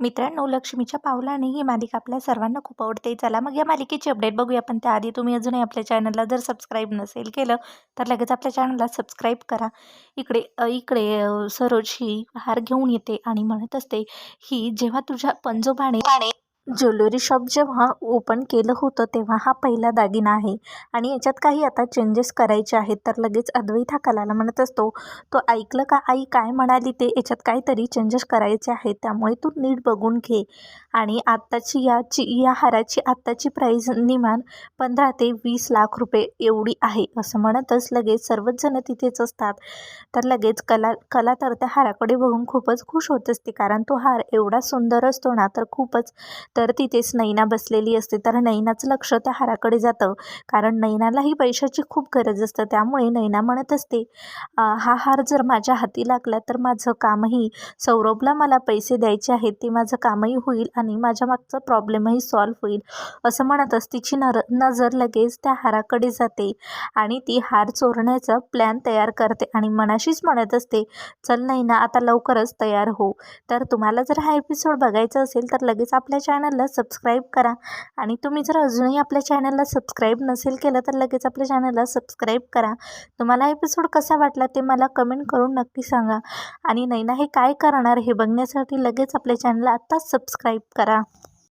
मित्रांनो लक्ष्मीच्या पावलाने ही मालिका आपल्या सर्वांना खूप आवडते. चला मग या मालिकेची अपडेट बघूया. पण त्याआधी तुम्ही अजूनही आपल्या चॅनलला जर सबस्क्राईब नसेल केलं तर लगेच आपल्या चॅनलला सबस्क्राईब करा. इकडे इकडे सरोज ही हार घेऊन येते आणि म्हणत असते ही जेव्हा तुझ्या पंजोबाने ज्वेलरी शॉप जेव्हा ओपन केलं होतं तेव्हा हा पहिला दागिना आहे. आणि याच्यात काही आता चेंजेस करायचे आहेत तर लगेच अद्वैत हा कलाला म्हणत असतो. तो ऐकलं का आई काय म्हणाली ते? याच्यात काहीतरी चेंजेस करायचे आहेत त्यामुळे तू नीट बघून घे. आणि आत्ताची याची या हाराची आत्ताची प्राईज निमान पंधरा ते वीस लाख रुपये एवढी आहे असं म्हणतच लगेच सर्वच जण तिथेच असतात. तर लगेच कला कला तर त्या हाराकडे बघून खूपच खुश होत असते कारण तो हार एवढा सुंदर असतो ना तर खूपच तर तिथेच नैना बसलेली असते. तर नैनाचं लक्ष त्या हाराकडे जातं. कारण नैनालाही पैशाची खूप गरज असतं. त्यामुळे नैना म्हणत असते हा हार जर माझ्या हाती लागला तर माझं कामही सौरभला मला पैसे द्यायचे आहेत ते माझं कामही होईल आणि माझ्या मागचा प्रॉब्लेमही सॉल्व्ह होईल. असं म्हणत तिची नर नजर लगेच त्या हाराकडे जाते आणि ती हार चोरण्याचा प्लॅन तयार करते आणि मनाशीच म्हणत असते चल नैना आता लवकरच तयार हो. तर तुम्हाला जर हा एपिसोड बघायचा असेल तर लगेच आपल्या चॅनलला सबस्क्राईब करा. आणि तुम्ही जर अजूनही आपल्या चॅनलला सबस्क्राईब नसेल केलं तर लगेच आपल्या चॅनलला सबस्क्राईब करा. तुम्हाला एपिसोड कसा वाटला ते मला कमेंट करून नक्की सांगा. आणि नैना हे काय करणार हे बघण्यासाठी लगेच आपल्या चॅनलला आत्ताच सबस्क्राईब करा.